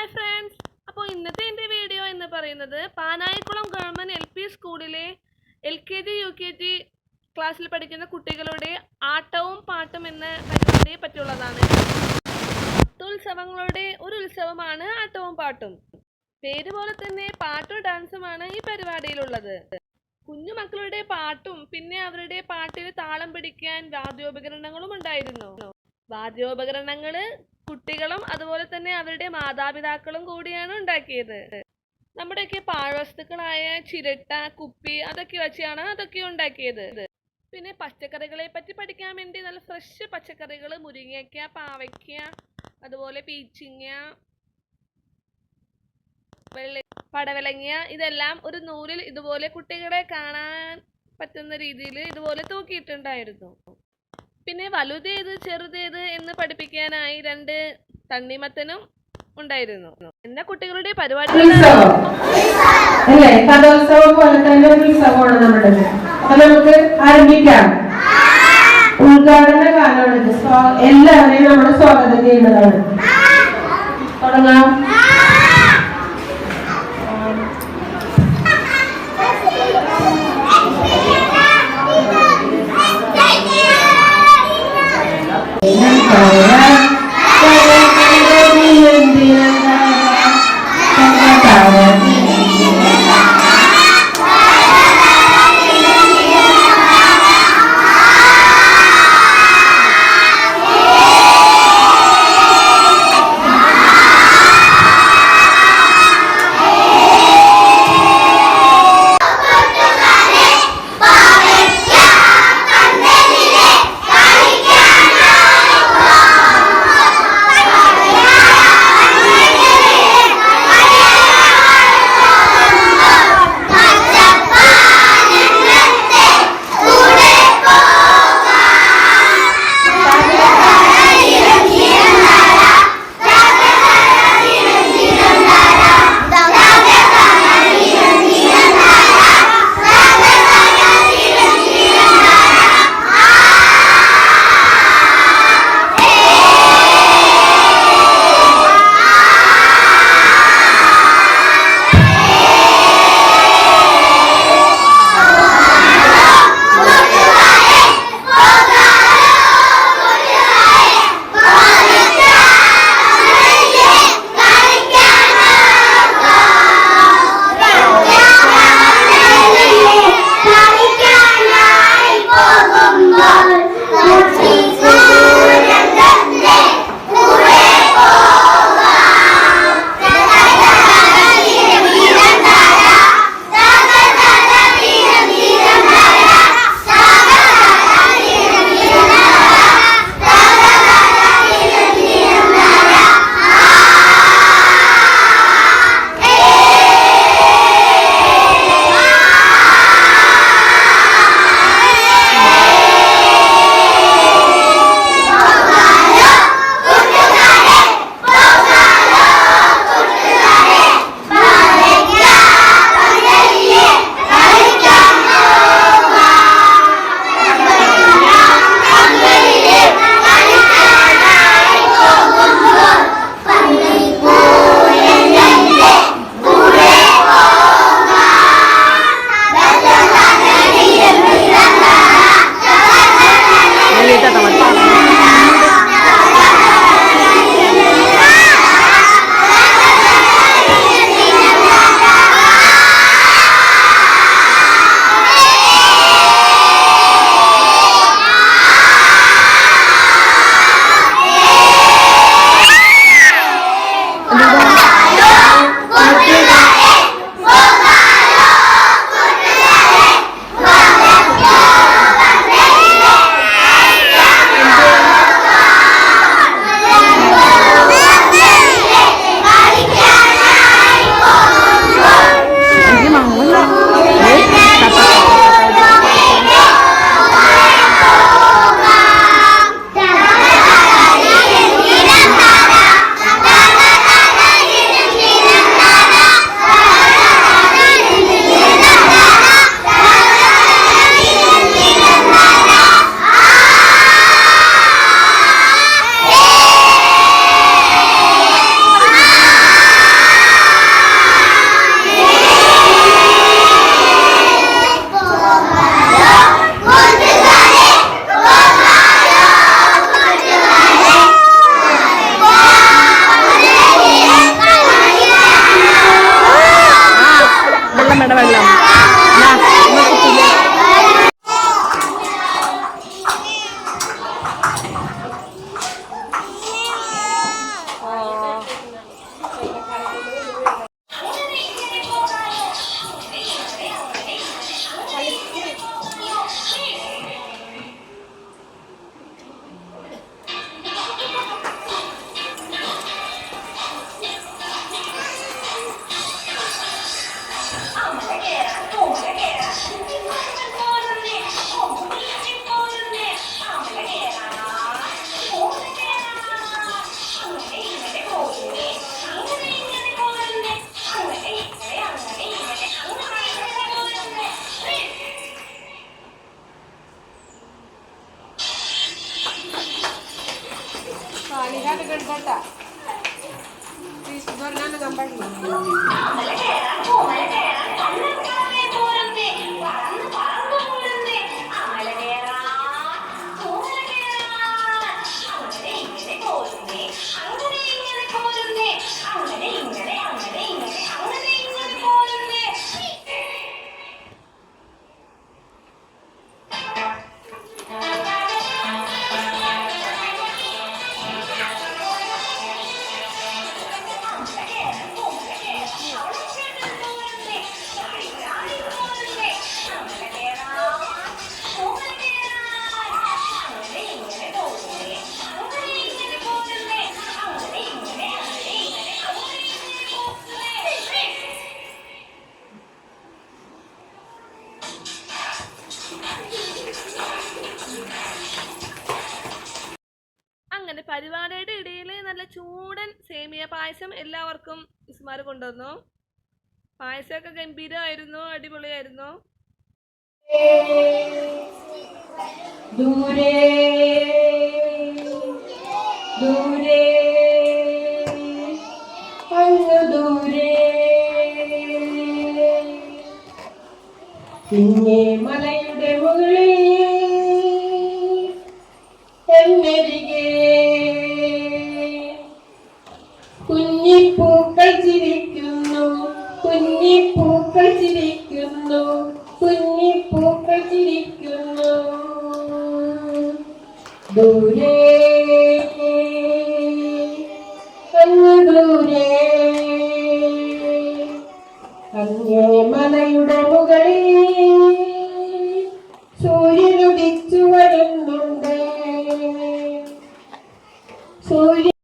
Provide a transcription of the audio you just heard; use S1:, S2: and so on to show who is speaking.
S1: Hi friends അപ്പോൾ ഇന്നത്തെ എന്റെ വീഡിയോ എന്ന് പറയുന്നത് പാനായിക്കുളം ഗവൺമെന്റ് എൽ പി സ്കൂളിലെ L K G U K G ക്ലാസ്സിൽ പഠിക്കുന്ന കുട്ടികളുടെ ആട്ടവും പാട്ടും എന്ന പരിപാടിയെ പറ്റിയുള്ളതാണ്. പത്തുത്സവങ്ങളുടെ ഒരു ഉത്സവമാണ് ആട്ടവും പാട്ടും. പേര് പോലെ തന്നെ പാട്ടും ഡാൻസുമാണ് ഈ പരിപാടിയിലുള്ളത്. കുഞ്ഞുമക്കളുടെ പാട്ടും പിന്നെ അവരുടെ പാട്ടിന് താളം പിടിക്കാൻ വാദ്യോപകരണങ്ങളും ഉണ്ടായിരുന്നു. വാദ്യോപകരണങ്ങൾ കുട്ടികളും അതുപോലെ തന്നെ അവരുടെ മാതാപിതാക്കളും കൂടിയാണ് ഉണ്ടാക്കിയത്. നമ്മുടെയൊക്കെ പാഴ്വസ്തുക്കളായ ചിരട്ട കുപ്പി അതൊക്കെ വെച്ചാണ് അതൊക്കെ ഉണ്ടാക്കിയത്. പിന്നെ പച്ചക്കറികളെ പറ്റി പഠിക്കാൻ വേണ്ടി നല്ല ഫ്രഷ് പച്ചക്കറികൾ മുരിങ്ങയ്ക്ക പാവയ്ക്ക അതുപോലെ പീച്ചിങ്ങ വെള്ളി പടവലങ്ങ ഇതെല്ലാം ഒരു നൂലിൽ ഇതുപോലെ കുട്ടികളെ കാണാൻ പറ്റുന്ന രീതിയിൽ ഇതുപോലെ തൂക്കിയിട്ടുണ്ടായിരുന്നു. പിന്നെ വലുതേത് ചെറുതേത് എന്ന് പഠിപ്പിക്കാനായി രണ്ട് തണ്ണിമത്തനും ഉണ്ടായിരുന്നു. എന്റെ കുട്ടികളുടെ പരിപാടി
S2: നമുക്ക് ആരംഭിക്കാം. ഉദ്ഘാടന കാലമാണ് ഇത്. സ്വാ- എല്ലാവരെയും നമ്മൾ സ്വാഗതം ചെയ്യുന്നതാണ് തുടങ്ങാം.
S1: తీసుకున్నాను కంపండి അങ്ങനെ പരിപാടിയുടെ ഇടയിൽ നല്ല ചൂടൻ സേമിയ പായസം എല്ലാവർക്കും മിസ്മാർ കൊണ്ടുവന്നു. പായസമൊക്കെ ഗംഭീരമായിരുന്നു അടിപൊളിയായിരുന്നു.
S2: പിന്നെ